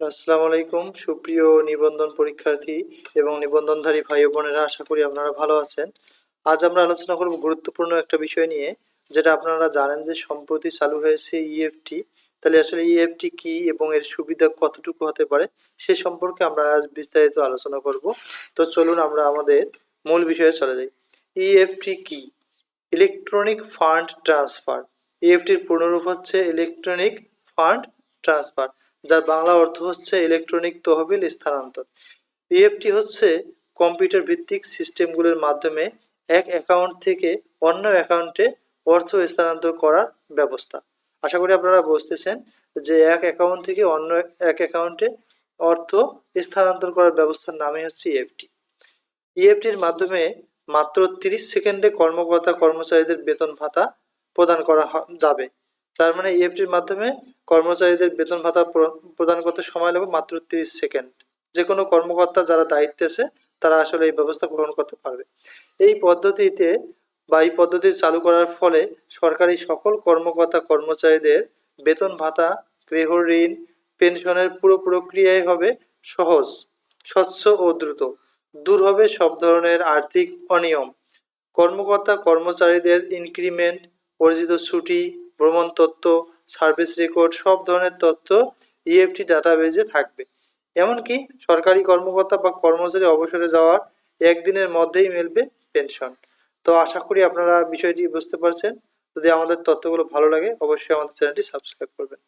আসসালামু আলাইকুম। সুপ্রিয় নিবন্ধন পরীক্ষার্থী এবং নিবন্ধনধারী ভাই বোনেরা, আশা করি আপনারা ভালো আছেন। আজ আমরা আলোচনা করব গুরুত্বপূর্ণ একটা বিষয় নিয়ে, যেটা আপনারা জানেন যে সম্প্রতি চালু হয়েছে ইএফটি তাহলে আসলে ইএফটি কি এবং এর সুবিধা কতটুকু হতে পারে, সে সম্পর্কে আমরা আজ বিস্তারিত আলোচনা করব। তো চলুন আমরা আমাদের মূল বিষয়ে চলে যাই। ইএফটি কি? Electronic fund transfer. ইএফটির পূর্ণরূপ হচ্ছে ইলেকট্রনিক ফান্ড ট্রান্সফার। যার বাংলা অর্থ হচ্ছে ইলেকট্রনিক তহবিল স্থানান্তর। ইএফটি হচ্ছে কম্পিউটার ভিত্তিক সিস্টেমগুলোর মাধ্যমে এক অ্যাকাউন্ট থেকে অন্য অ্যাকাউন্টে অর্থ স্থানান্তর করার ব্যবস্থা। আশা করি আপনারা বুঝতেছেন যে এক অ্যাকাউন্ট থেকে অন্য এক অ্যাকাউন্টে অর্থ স্থানান্তর করার ব্যবস্থার নামই হচ্ছে ইএফটি ইএফটির মাধ্যমে মাত্র তিরিশ সেকেন্ডে কর্মকর্তা কর্মচারীদের বেতন ভাতা প্রদান করা যাবে। তার মানে ইএফটির মাধ্যমে কর্মচারীদের বেতন ভাতা প্রদান করতে সময় লাগবে মাত্র তিরিশ সেকেন্ড। যে কোনো কর্মকর্তা যারা দায়িত্বে আছে, তারা আসলে এই ব্যবস্থা গ্রহণ করতে পারবে। এই পদ্ধতিতে বা এই পদ্ধতি চালু করার ফলে সরকারি সকল কর্মকর্তা কর্মচারীদের বেতন ভাতা, গৃহ ঋণ, পেনশনের পুরো প্রক্রিয়াই হবে সহজ, স্বচ্ছ ও দ্রুত। দূর হবে সব ধরনের আর্থিক অনিয়ম। কর্মকর্তা কর্মচারীদের ইনক্রিমেন্ট, অর্জিত ছুটি, ভ্রমণ তথ্য সার্ভিস রেকর্ড, সব ধরনের তথ্য E ইএফটি ডাটাবেজে থাকবে। এমনকি সরকারি কর্মকর্তা বা কর্মচারী অবসরে যাওয়ার একদিনের মধ্যেই মিলবে পেনশন। তো আশা করি আপনারা বিষয়টি বুঝতে পারছেন। যদি আমাদের তথ্যগুলো ভালো লাগে, অবশ্যই আমাদের চ্যানেলটি সাবস্ক্রাইব করবেন।